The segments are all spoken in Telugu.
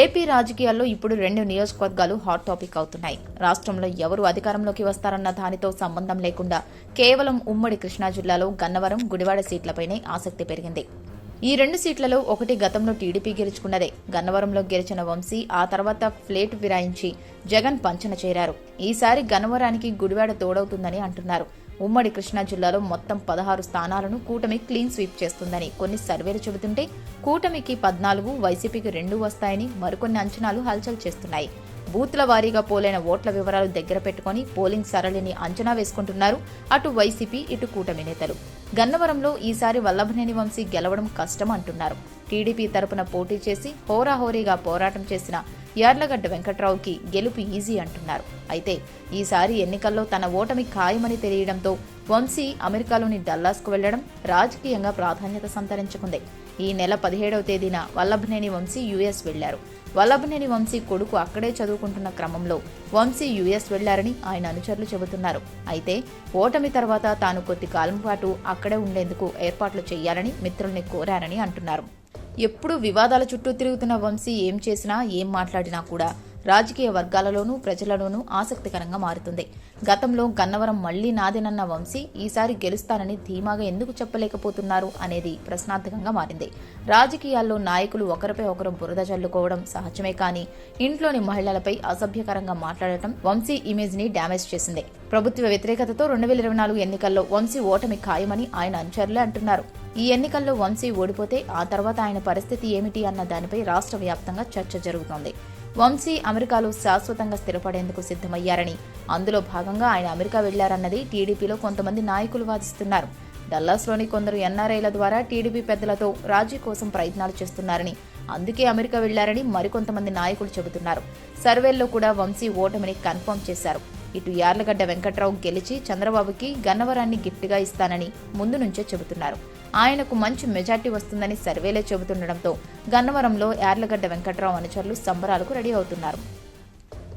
ఏపీ రాజకీయాల్లో ఇప్పుడు రెండు నియోజకవర్గాలు హాట్ టాపిక్ అవుతున్నాయి. రాష్ట్రంలో ఎవరు అధికారంలోకి వస్తారన్న దానితో సంబంధం లేకుండా కేవలం ఉమ్మడి కృష్ణా జిల్లాలో గన్నవరం గుడివాడ సీట్లపైనే ఆసక్తి పెరిగింది. ఈ రెండు సీట్లలో ఒకటి గతంలో టీడీపీ గెలుచుకున్నదే. గన్నవరంలో గెలిచిన వంశీ ఆ తర్వాత ఫ్లేట్ విరాయించి జగన్ పంచన చేరారు. ఈసారి గన్నవరానికి గుడివాడ తోడవుతుందని అంటున్నారు. ఉమ్మడి కృష్ణా జిల్లాలో మొత్తం పదహారు స్థానాలను కూటమి క్లీన్ స్వీప్ చేస్తుందని కొన్ని సర్వేలు చెబుతుంటే కూటమికి పద్నాలుగు వైసీపీకి రెండు వస్తాయని మరికొన్ని అంచనాలు హల్చల్ చేస్తున్నాయి. బూత్ల వారీగా పోలైన ఓట్ల వివరాలు దగ్గర పెట్టుకుని పోలింగ్ సరళిని అంచనా వేసుకుంటున్నారు అటు వైసీపీ ఇటు కూటమి నేతలు. గన్నవరంలో ఈసారి వల్లభనేని వంశీ గెలవడం కష్టం అంటున్నారు. టీడీపీ తరపున పోటీ చేసి హోరాహోరీగా పోరాటం చేసిన యార్లగడ్డ వెంకట్రావుకి గెలుపు ఈజీ అంటున్నారు. అయితే ఈసారి ఎన్నికల్లో తన ఓటమి ఖాయమని తెలియడంతో వంశీ అమెరికాలోని డల్లాస్కు వెళ్ళడం రాజకీయంగా ప్రాధాన్యత సంతరించుకుంది. ఈ నెల పదిహేడవ తేదీన వల్లభనేని వంశీ యుఎస్ వెళ్ళారు. వల్లభనేని వంశీ కొడుకు అక్కడే చదువుకుంటున్న క్రమంలో వంశీ యుఎస్ వెళ్ళారని ఆయన అనుచరులు చెబుతున్నారు. అయితే ఓటమి తర్వాత తాను కొద్ది కాలం పాటు అక్కడే ఉండేందుకు ఏర్పాట్లు చేయాలని మిత్రుల్ని కోరారని అంటున్నారు. ఎప్పుడు వివాదాల చుట్టూ తిరుగుతున్న వంశీ ఏం చేసినా ఏం మాట్లాడినా కూడా రాజకీయ వర్గాలలోనూ ప్రజలలోనూ ఆసక్తికరంగా మారుతుంది. గతంలో గన్నవరం మళ్ళీ నాదేనన్న వంశీ ఈసారి గెలుస్తానని ధీమాగా ఎందుకు చెప్పలేకపోతున్నారు అనేది ప్రశ్నార్థకంగా మారింది. రాజకీయాల్లో నాయకులు ఒకరిపై ఒకరు బురద చల్లుకోవడం సహజమే కానీ ఇంట్లోని మహిళలపై అసభ్యకరంగా మాట్లాడటం వంశీ ఇమేజ్ని డ్యామేజ్ చేసింది. ప్రభుత్వ వ్యతిరేకతతో రెండు వేల ఇరవై నాలుగు ఎన్నికల్లో వంశీ ఓటమి ఖాయమని ఆయన అనుచరులే అంటున్నారు. ఈ ఎన్నికల్లో వంశీ ఓడిపోతే ఆ తర్వాత ఆయన పరిస్థితి ఏమిటి అన్న దానిపై రాష్ట్ర వ్యాప్తంగా చర్చ జరుగుతోంది. వంశీ అమెరికాలో శాశ్వతంగా స్థిరపడేందుకు సిద్ధమయ్యారని. అందులో భాగంగా ఆయన అమెరికా వెళ్ళారన్నది టీడీపీలో కొంతమంది నాయకులు వాదిస్తున్నారు. డల్లాస్లోని కొందరు ఎన్ఆర్ఐల ద్వారా టీడీపీ పెద్దలతో రాజీ కోసం ప్రయత్నాలు చేస్తున్నారని అందుకే అమెరికా వెళ్ళారని మరికొంతమంది నాయకులు చెబుతున్నారు. సర్వేల్లో కూడా వంశీ ఓటమిని కన్ఫర్మ్ చేశారు. ఇటు యార్లగడ్డ వెంకట్రావు గెలిచి చంద్రబాబుకి గన్నవరాన్ని గిఫ్ట్గా ఇస్తానని ముందు నుంచే చెబుతున్నారు. ఆయనకు మంచి మెజార్టీ వస్తుందని సర్వేలే చెబుతుండటంతో గన్నవరంలో యార్లగడ్డ వెంకట్రావు అనుచరులు సంబరాలకు రెడీ అవుతున్నారు.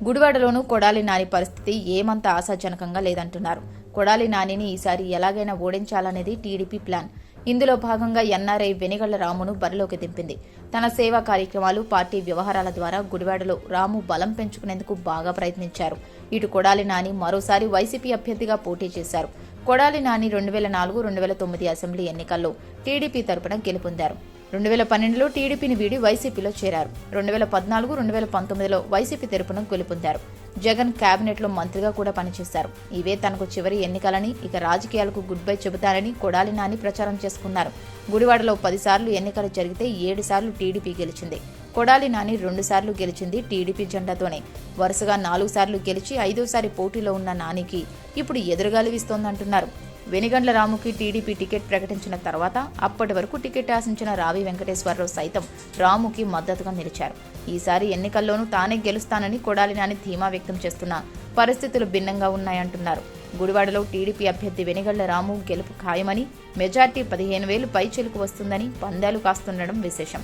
గుడివాడలోనూ కొడాలి నాని పరిస్థితి ఏమంత ఆశాజనకంగా లేదంటున్నారు. కొడాలి నానిని ఈసారి ఎలాగైనా ఓడించాలనేది టీడీపీ ప్లాన్. ఇందులో భాగంగా ఎన్ఆర్ఐ వెనిగళ్ళ రామును బరిలోకి దింపింది. తన సేవా కార్యక్రమాలు పార్టీ వ్యవహారాల ద్వారా గుడివాడలో రాము బలం పెంచుకునేందుకు బాగా ప్రయత్నించారు. ఇటు కొడాలి నాని మరోసారి వైసీపీ అభ్యర్థిగా పోటీ చేశారు. కొడాలి నాని రెండు వేల నాలుగు రెండు వేల తొమ్మిది అసెంబ్లీ ఎన్నికల్లో టీడీపీ తరపున గెలుపొందారు. రెండు వేల పన్నెండులో టీడీపీని వీడి వైసీపీలో చేరారు. రెండు వేల పద్నాలుగు రెండు వేల పంతొమ్మిదిలో వైసీపీ తరపున గెలుపొందారు. జగన్ కేబినెట్లో మంత్రిగా కూడా పనిచేశారు. ఇవే తనకు చివరి ఎన్నికలని ఇక రాజకీయాలకు గుడ్ బై చెబుతారని కొడాలి నాని ప్రచారం చేసుకున్నారు. గుడివాడలో పదిసార్లు ఎన్నికలు జరిగితే ఏడు సార్లు టీడీపీ గెలిచింది. కొడాలి నాని రెండుసార్లు గెలిచింది టీడీపీ జెండాతోనే. వరుసగా నాలుగు సార్లు గెలిచి ఐదోసారి పోటీలో ఉన్న నానికి ఇప్పుడు ఎదురుగాలి వీస్తోందంటున్నారు. వెనిగండ్ల రాముకి టీడీపీ టికెట్ ప్రకటించిన తర్వాత అప్పటి వరకు టికెట్ ఆశించిన రావి వెంకటేశ్వరరావు సైతం రాముకి మద్దతుగా నిలిచారు. ఈసారి ఎన్నికల్లోనూ తానే గెలుస్తానని కొడాలి నాని ధీమా వ్యక్తం చేస్తున్న పరిస్థితులు భిన్నంగా ఉన్నాయంటున్నారు. గుడివాడలో టీడీపీ అభ్యర్థి వెనిగళ్ళ రాము గెలుపు ఖాయమని మెజార్టీ పదిహేను వేలు పైచెలుకు వస్తుందని పందాలు కాస్తుండడం విశేషం.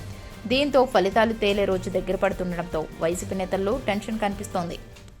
దీంతో ఫలితాలు తేలే రోజు దగ్గర పడుతుండటంతో వైసీపీ నేతల్లో టెన్షన్ కనిపిస్తోంది.